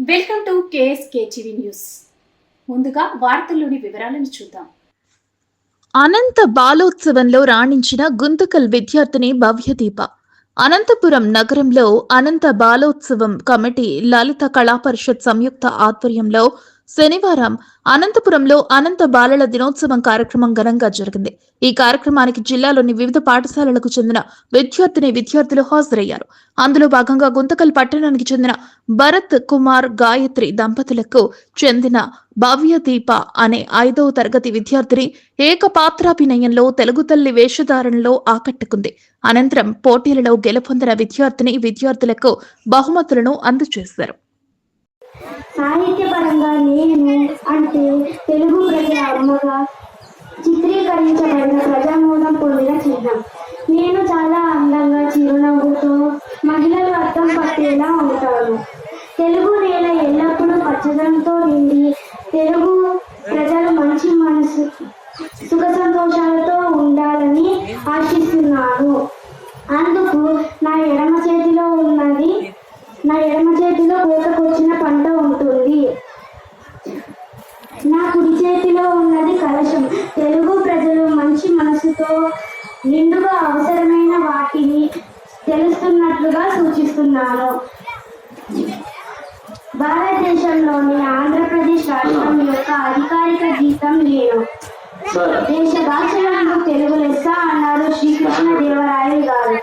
Welcome to news. ముందుగా వార్తల్లోని వివరాలను చూద్దాం. అనంత బాలోత్సవంలో రాణించిన గుంతకల్ విద్యార్థిని భవ్యదీప. అనంతపురం నగరంలో అనంత బాలోత్సవం కమిటీ లలిత కళా పరిషత్ సంయుక్త ఆధ్వర్యంలో శనివారం అనంతపురంలో అనంత బాలల దినోత్సవం కార్యక్రమం ఘనంగా జరిగింది. ఈ కార్యక్రమానికి జిల్లాలోని వివిధ పాఠశాలలకు చెందిన విద్యార్థిని విద్యార్థులు హాజరయ్యారు. అందులో భాగంగా గుంతకల్ పట్టణానికి చెందిన భరత్ కుమార్ గాయత్రి దంపతులకు చెందిన భవ్య దీప అనే ఐదవ తరగతి విద్యార్థిని ఏకపాత్రాభినయంలో తెలుగు తల్లి వేషధారణలో ఆకట్టుకుంది. అనంతరం పోటీలలో గెలుపొందిన విద్యార్థిని విద్యార్థులకు బహుమతులను అందజేశారు. సాహిత్యపరంగా నేను అంటే తెలుగు ప్రజల అమ్మగా చిత్రీకరించబడిన ప్రజామోదం పొందిన చిహ్నం నేను చాలా అందంగా చిరునవ్వుతో మహిళలు అర్థం పట్టేలా ఉంటాను తెలుగు నేల ఎల్లప్పుడూ పచ్చదనంతో నిండి తెలుగు ప్రజలు మంచి మనసు సుఖ సంతోషాలతో తెలుస్తున్నట్లుగా సూచిస్తున్నాను భారతదేశంలోని ఆంధ్రప్రదేశ్ రాష్ట్రం యొక్క అధికారిక గీతం నేను దేశ భాషలందు తెలుగు లెస్స అన్నారు శ్రీకృష్ణ దేవరాయలు గారు